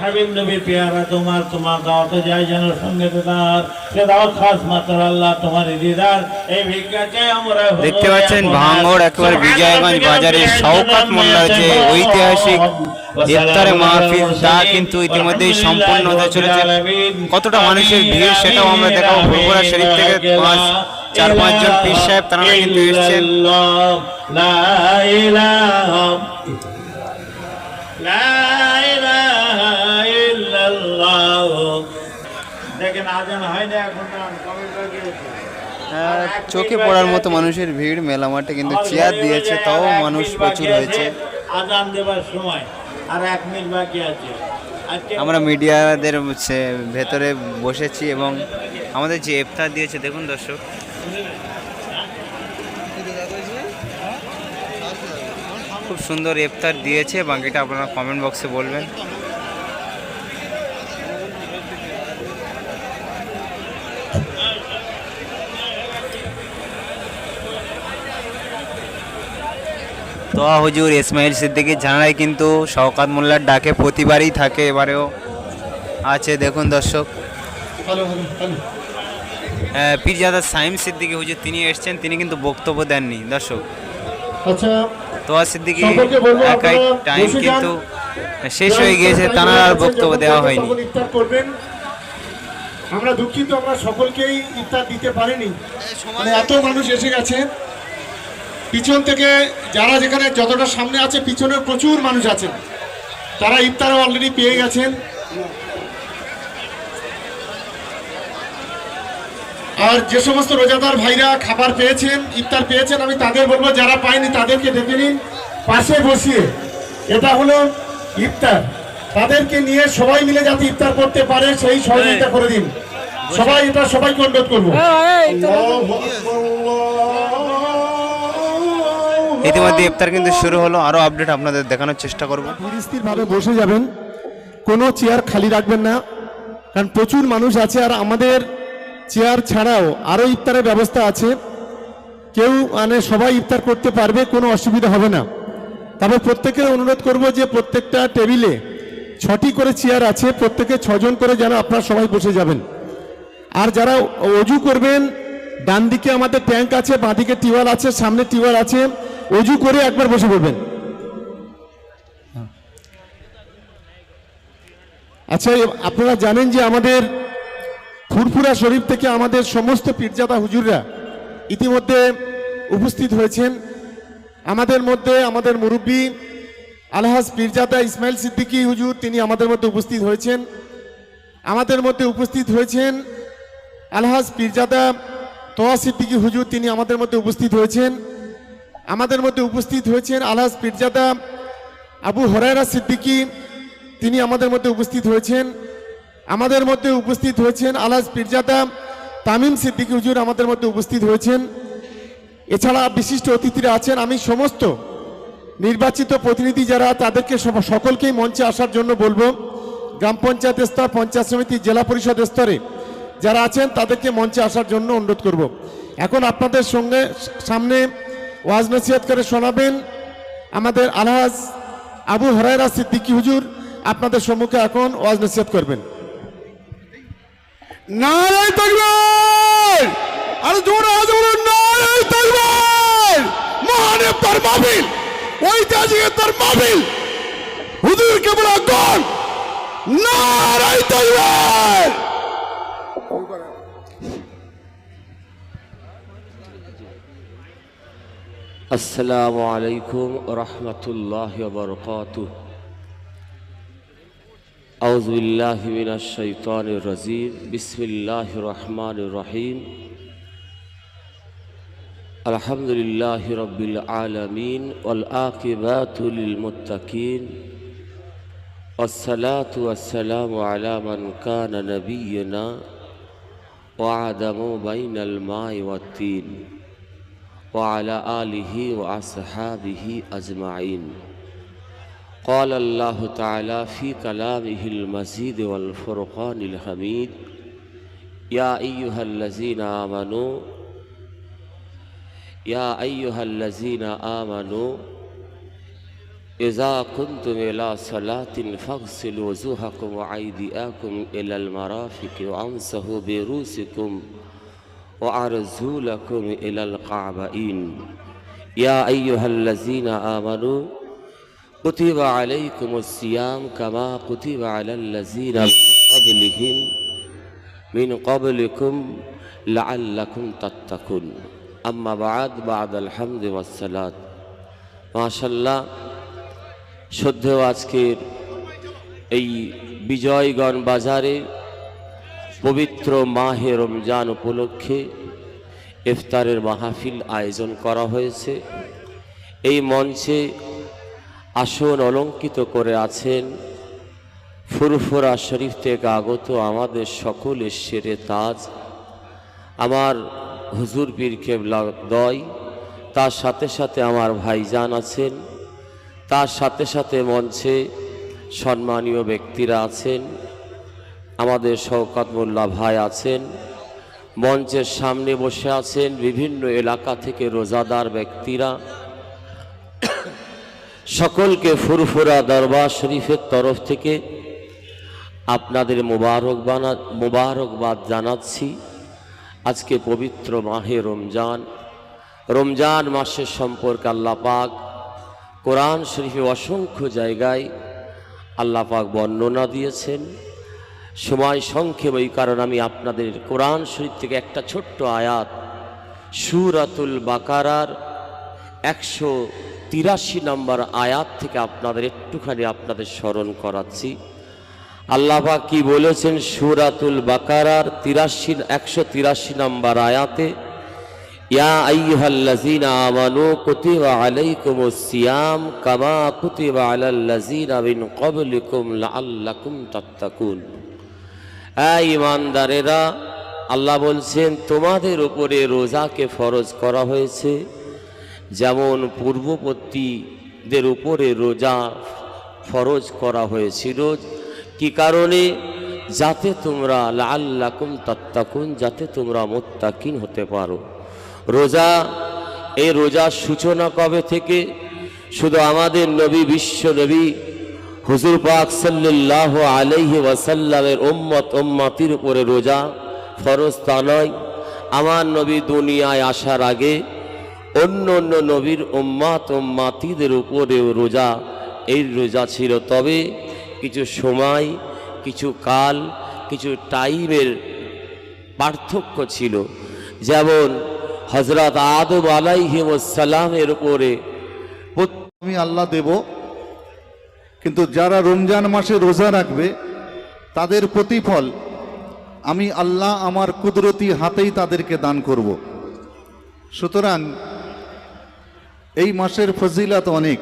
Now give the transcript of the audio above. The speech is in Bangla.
হাবিব নবী পেয়ারা তোমার তোমার দাওয়াতে যায় যেন সঙ্গে তার। সে দাওয়াত খাস মাত্র আল্লাহ তোমার দিদার এই ভিক্ষাকে আমরা দেখতে পাচ্ছেন ভাঙড় একেবারে বিজয়গঞ্জ বাজারে শওকত মোল্লার যে ঐতিহাসিক ইফতারে মাহফিল তা কিন্তু ইতিমধ্যেই সম্পূর্ণ হতে চলেছে। কতটা মানুষের ভিড় সেটাও আমরা দেখাবো। শরীফ থেকে পাঁচ চার পাঁচজন পীর সাহেব তারা কিন্তু এসছেন। চোখে পড়ার মতো মানুষের ভিড় মেলা মাঠে কিন্তু চেয়ার দিয়েছে তাও মানুষ প্রচুর হয়েছে। আজান দেবার সময় আর এক মিনিট বাকি আছে। আমরা মিডিয়াদের ভেতরে বসেছি এবং আমাদের যে ইফতার দিয়েছে দেখুন দর্শক। খুব সুন্দর ইফতার দিয়েছে বাকিটা আপনারা কমেন্ট বক্সে বলবেন। তোয়া হুজুর ইসমাইল সিদ্দিকী জানাই কিন্তু শওকাত মোল্লার ডাকে প্রতিবারই থাকে এবারেও আছে। দেখুন দর্শক। আহ, পীরজাদা সাইম সিদ্দিকী হুজুর তিনি এসছেন তিনি কিন্তু বক্তব্য দেননি। দর্শক। আচ্ছা তোয়া সিদ্দিকী একাই টাইম কিন্তু শেষ হয়ে গিয়েছে তার আর বক্তব্য দেওয়া হয়নি। আমরা দুঃখিত আমরা সকলকেই ইফতার দিতে পারিনি। মানে এত মানুষ এসে গেছে। পিছন থেকে যারা যেখানে যতটা সামনে আছে পিছনে প্রচুর মানুষ আছেন তারা ইফতারও অলরেডি পেয়ে গেছেন আর যে সমস্ত রোজাদার ভাইরা খাবার পেয়েছেন ইফতার পেয়েছেন আমি তাদের বলব যারা পায়নি তাদেরকে ডেকে নিন পাশে বসিয়ে এটা হলো ইফতার তাদেরকে নিয়ে সবাই মিলে যাতে ইফতার করতে পারে সেই সহযোগিতা করে দিন সবাই এটা সবাইকে অনুরোধ করব ইতিমধ্যে ইফতার কিন্তু শুরু হলো। আরও আপডেট আপনাদের দেখানোর চেষ্টা করব। ভাবে বসে যাবেন। কোনো চেয়ার খালি রাখবেন না। কারণ প্রচুর মানুষ আছে আর আমাদের চেয়ার ছাড়াও আরও ইফতারের ব্যবস্থা আছে। কেউ মানে সবাই ইফতার করতে পারবে, কোনো অসুবিধা হবে না। তবে প্রত্যেকের অনুরোধ করব যে প্রত্যেকটা টেবিলে ছটি করে চেয়ার আছে, প্রত্যেকে ছজন করে যেন আপনারা সবাই বসে যাবেন। আর যারা অজু করবেন ডান দিকে আমাদের ট্যাঙ্ক আছে বাঁ দিকে টিউবওয়েল আছে, সামনে টিউবওয়েল আছে। অজু করে একবার বসে পড়বেন। আচ্ছা আপনারা জানেন যে আমাদের ফুরফুরা শরীফ থেকে আমাদের সমস্ত পীরজাদা হুজুররা ইতিমধ্যে উপস্থিত হয়েছেন। আমাদের মধ্যে আমাদের মুরব্বী আলহাজ পীরজাদা ইসমাইল সিদ্দিকী হুজুর, তিনি আমাদের মধ্যে উপস্থিত হয়েছেন। আমাদের মধ্যে উপস্থিত হয়েছেন আলহাজ পীরজাদা তোয়া সিদ্দিকী হুজুর, তিনি আমাদের মধ্যে উপস্থিত হয়েছেন। আমাদের মধ্যে উপস্থিত হয়েছেন আলহাজ পীরজাদা আবু হরাইরা সিদ্দিকি। তিনি আমাদের মধ্যে উপস্থিত হয়েছেন। আমাদের মধ্যে উপস্থিত হয়েছেন আলহাজ পীরজাদা তামিম সিদ্দিকী। হুজুর আমাদের মধ্যে উপস্থিত হয়েছেন। এছাড়া বিশিষ্ট অতিথিরা আছেন। আমি সমস্ত নির্বাচিত প্রতিনিধি যারা, তাদেরকে সকলকেই মঞ্চে আসার জন্য বলব। গ্রাম পঞ্চায়েত স্তর, পঞ্চায়েত সমিতি, জেলা পরিষদ স্তরে যারা আছেন, তাদেরকে মঞ্চে আসার জন্য অনুরোধ করব। এখন আপনাদের সঙ্গে, সামনে ওয়াজ নসিহত করে শোনাবেন। আমাদের আলহাজ আবু হরাইরা সিদ্দিকী হুজুর আপনাদের সম্মুখে এখন ওয়াজ নসিহত করবেন। নারায় আর নারায় ঐতিহাসিক হুজুর কেবলা السلام عليكم ورحمة الله وبركاته. أعوذ بالله من الشيطان الرجيم. بسم الله الرحمن الرحيم. الحمد لله رب العالمين والآقبات للمتقين والصلاة والسلام على من كان نبينا وعدم بين الماء والتين. وعلى آله وأصحابه أجمعين. قال الله تعالى في كلامه المزيد والفرقان الحميد يا أيها الذين آمنوا يا أيها الذين آمنوا إذا كنتم إلى صلاة فاغسلوا وجوهكم وأيديكم إلى المرافق وأمسحوا برؤوسكم وأرجلكم إلى الكعبين يا أيها الذين آمنوا كتب عليكم الصيام كما كتب على الذين من قبلهم من قبلكم لعلكم تتقون أما بعد بعد الحمد والصلاة ما شاء الله শ্রদ্ধেয় আজকের এই বিজয়গণ বাজারে পবিত্র মাহে রমজান উপলক্ষে ইফতারের মাহফিল আয়োজন করা হয়েছে। এই মঞ্চে আসন অলঙ্কিত করে আছেন ফুরফুরা শরীফ থেকে আগত আমাদের সকলের সেরে তাজ, আমার হুজুর পীর কেবলা দয়, তার সাথে সাথে আমার ভাইজান আছেন, তার সাথে সাথে মঞ্চে সম্মানীয় ব্যক্তিরা আছেন। আমাদের শওকত মোল্লা ভাই আছেন, মঞ্চের সামনে বসে আছেন বিভিন্ন এলাকা থেকে রোজাদার ব্যক্তিরা। সকলকে ফুরফুরা দরবার শরীফের তরফ থেকে আপনাদের মোবারকবানা মোবারকবাদ জানাচ্ছি। আজকে পবিত্র মাহে রমজান। রমজান মাসের সম্পর্কে আল্লাহ পাক কোরআন শরীফে অসংখ্য জায়গায় আল্লাহ পাক বর্ণনা দিয়েছেন। সময় সংক্ষেপ ওই কারণ আমি আপনাদের কোরআন শরীফ থেকে একটা ছোট্ট আয়াত। সুরাতুল বাকারার একশো তিরাশি নম্বর আয়াত থেকে আপনাদের একটুখানি আপনাদের স্মরণ করাচ্ছি। আল্লাহ কি বলেছেন? সুরাতুল বাকারার তিরাশি, একশো তিরাশি নম্বর আয়াতে, ইয়া আইয়ুহাল্লাযীনা আমানু কুতিবা আলাইকুমুস সিয়াম কামা কুতিবা আলাল্লাযীনা মিন ক্বাবলিকুম লাআল্লাকুম তাত্তাকুন। এই ইমানদারেরা, আল্লাহ বলছেন, তোমাদের উপরে রোজাকে ফরজ করা হয়েছে। যেমন পূর্ববর্তীদের উপরে রোজা ফরজ করা হয়েছিল। কি কারণে? যাতে তোমরা লাল্লাকুম তাত্তাকুন, যাতে তোমরা মোত্তাকিন হতে পারো। রোজা, এই রোজার সূচনা কবে থেকে? শুধু আমাদের নবী, বিশ্ব নবী হুজুর পাক সাল্লাল্লাহু আলাইহি ওয়াসাল্লামের উম্মত উম্মাতির উপরে রোজা ফরজ তা নয়। আমার নবী দুনিয়ায় আসার আগে অন্য অন্য নবীর উম্মাত উম্মাতিদের উপরেও রোজা, এই রোজা ছিল। তবে কিছু সময়, কিছু কাল, কিছু টাইমের পার্থক্য ছিল। যেমন হজরত আদম আলাইহিমসালামের উপরে আমি আল্লাহ দেব কিন্তু যারা রমজান মাসে রোজা রাখবে, তাদের প্রতিফল আমি আল্লাহ আমার কুদরতি হাতেই তাদেরকে দান করব। সুতরাং এই মাসের ফজিলাত অনেক।